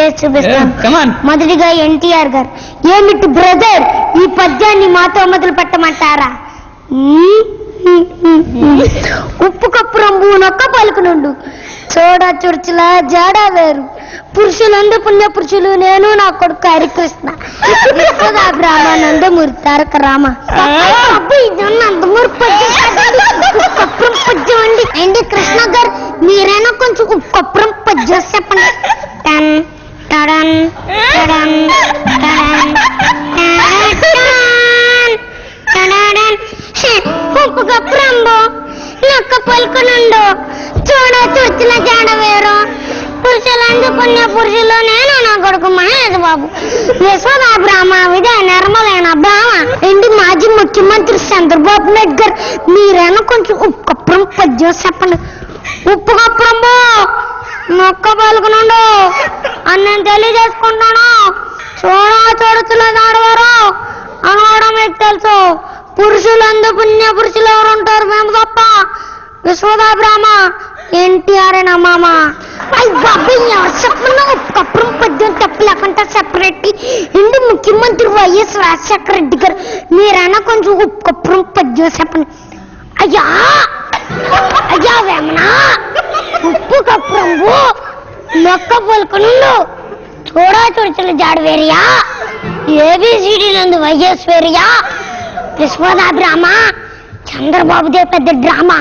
చేసి చూపిస్తాను. మొదటిగా ఎన్టీఆర్ గారు. ఏమిటి బ్రదర్? ఈ పద్యాన్ని మాతో మొదలు పెట్టమంటారా. ఉప్పు కప్పు రంబు నొక్క పలుకునుండు చూడ చుడుచుల జాడ వేరు. పురుషులందు పుణ్య పురుషులు నేను నా కొడుకు హరికృష్ణ. యశోదా బ్రాహ్మణందమూరి తారక రామ. కప్పురం అండి. కృష్ణ గారు? మీరైనా కొంచెం ఉప్పు కప్పురం పద్యం చెప్పండి టన్ టడన్ టడన్ టడన్ టడన్ నొక్క పలుకునుండు చూడ చూచిన జాడ వేరు. పురుషులందు పుణ్య పురుషులు నా కొడుకు మహేష్ బాబు. యశోదా బ్రాహ్మ విదే నిర్మలైన బ్రాహ్మ ఏంటి మాజీ ముఖ్యమంత్రి చంద్రబాబు నాయుడు గారు మీరైనా కొంచెం ఉప్పు కప్పురం పద్యం చెప్పండి. ఉప్పు కప్పురంబు మొక్క పలుకునుండు నేను తెలియజేసుకుంటాను చూడ చూడచుల దాడవారు అనవడం మీకు తెలుసు. పురుషులందు పుణ్య పురుషులు ఎవరు ఉంటారు? మేము తప్ప విశ్వదా బ్రాహ్మ ఎన్టీఆర్ నా మామ. అయ్యి బాబాయ్ ఎవరు చెప్పిన సెపరేట్ ఇండి ముఖ్యమంత్రి వైఎస్ రాజశేఖర రెడ్డి గారు మీరైనా కొంచెం ఉప్పుకప్పురం పద్యం చెప్పండి. అయ్యా అయ్యా వేమనా? ఉప్పు కప్పురంబు మొక్క పొలుకునుండు. చూడా చుడుచుల జాడవేరియా ఏబిసిడి నందు వైఎస్ వేరియా విశ్వదా డ్రామా చంద్రబాబుదే పెద్ద డ్రామా